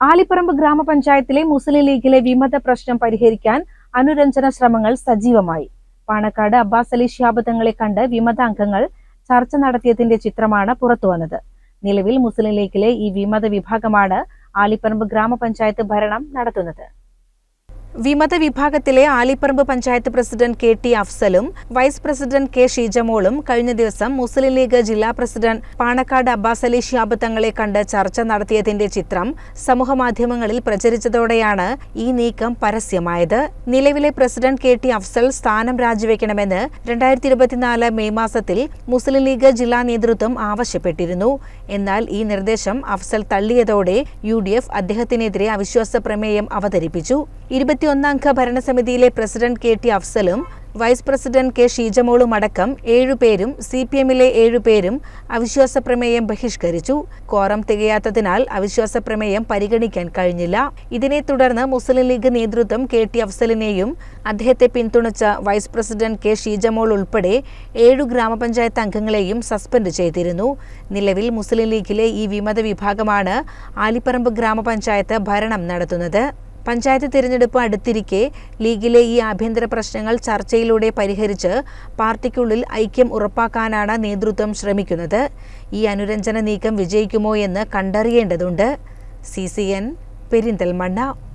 ആലിപ്പറമ്പ് ഗ്രാമപഞ്ചായത്തിലെ മുസ്ലിം ലീഗിലെ വിമത പ്രശ്നം പരിഹരിക്കാൻ അനുരഞ്ജന ശ്രമങ്ങൾ സജീവമായി. പാണക്കാട് അബ്ബാസ് അലി തങ്ങളെ കണ്ട് വിമത അംഗങ്ങൾ ചർച്ച നടത്തിയതിന്റെ ചിത്രമാണ് പുറത്തുവന്നത്. നിലവിൽ മുസ്ലിം ലീഗിലെ ഈ വിമത വിഭാഗമാണ് ആലിപ്പറമ്പ് ഗ്രാമപഞ്ചായത്ത് ഭരണം നടത്തുന്നത്. വിമത വിഭാഗത്തിലെ Alipparamba panchayat president K T അഫ്സലും vice president K ഷീജമോളും കഴിഞ്ഞ ദിവസം മുസ്ലിം ലീഗ് ജില്ലാ പ്രസിഡന്റ് പാണക്കാട് അബ്ബാസ് അലി ഷിയാബ് തങ്ങളെ കണ്ട് ചർച്ച നടത്തിയതിന്റെ ചിത്രം സമൂഹമാധ്യമങ്ങളിൽ പ്രചരിച്ചതോടെയാണ് ഈ നീക്കം പരസ്യമായത്. നിലവിലെ പ്രസിഡന്റ് കെ ടി അഫ്സൽ സ്ഥാനം രാജിവെക്കണമെന്ന് രണ്ടായിരത്തി ഇരുപത്തിനാല് മെയ് മാസത്തിൽ മുസ്ലിം ലീഗ് ജില്ലാ നേതൃത്വം ആവശ്യപ്പെട്ടിരുന്നു. എന്നാൽ ഈ നിർദ്ദേശം അഫ്സൽ തള്ളിയതോടെ യു ഡി എഫ് അദ്ദേഹത്തിനെതിരെ അവിശ്വാസ പ്രമേയം അവതരിപ്പിച്ചു. ഇരുപത്തിയൊന്നംഗ ഭരണസമിതിയിലെ പ്രസിഡന്റ് കെ ടി അഫ്സലും വൈസ് പ്രസിഡന്റ് കെ ഷീജമോളും അടക്കം ഏഴുപേരും സി പി എമ്മിലെ ഏഴുപേരും അവിശ്വാസ പ്രമേയം ബഹിഷ്കരിച്ചു. കോറം തികയാത്തതിനാൽ അവിശ്വാസ പ്രമേയം പരിഗണിക്കാൻ കഴിഞ്ഞില്ല. ഇതിനെ തുടർന്ന് മുസ്ലിം ലീഗ് നേതൃത്വം കെ ടി അഫ്സലിനെയും അദ്ദേഹത്തെ പിന്തുണച്ച വൈസ് പ്രസിഡന്റ് കെ ഷീജമോൾ ഉൾപ്പെടെ ഏഴു ഗ്രാമപഞ്ചായത്ത് അംഗങ്ങളെയും സസ്പെൻഡ് ചെയ്തിരുന്നു. നിലവിൽ മുസ്ലിം ലീഗിലെ ഈ വിമത വിഭാഗമാണ് ആലിപ്പറമ്പ് ഗ്രാമപഞ്ചായത്ത് ഭരണം നടത്തുന്നത്. പഞ്ചായത്ത് തിരഞ്ഞെടുപ്പ് അടുത്തിരിക്കെ ലീഗിലെ ഈ ആഭ്യന്തര പ്രശ്നങ്ങൾ ചർച്ചയിലൂടെ പരിഹരിച്ച് പാർട്ടിക്കുള്ളിൽ ഐക്യം ഉറപ്പാക്കാനാണ് നേതൃത്വം ശ്രമിക്കുന്നത്. ഈ അനുരഞ്ജന നീക്കം വിജയിക്കുമോ എന്ന് കണ്ടറിയേണ്ടതുണ്ട്. C C N Perinthalmanna.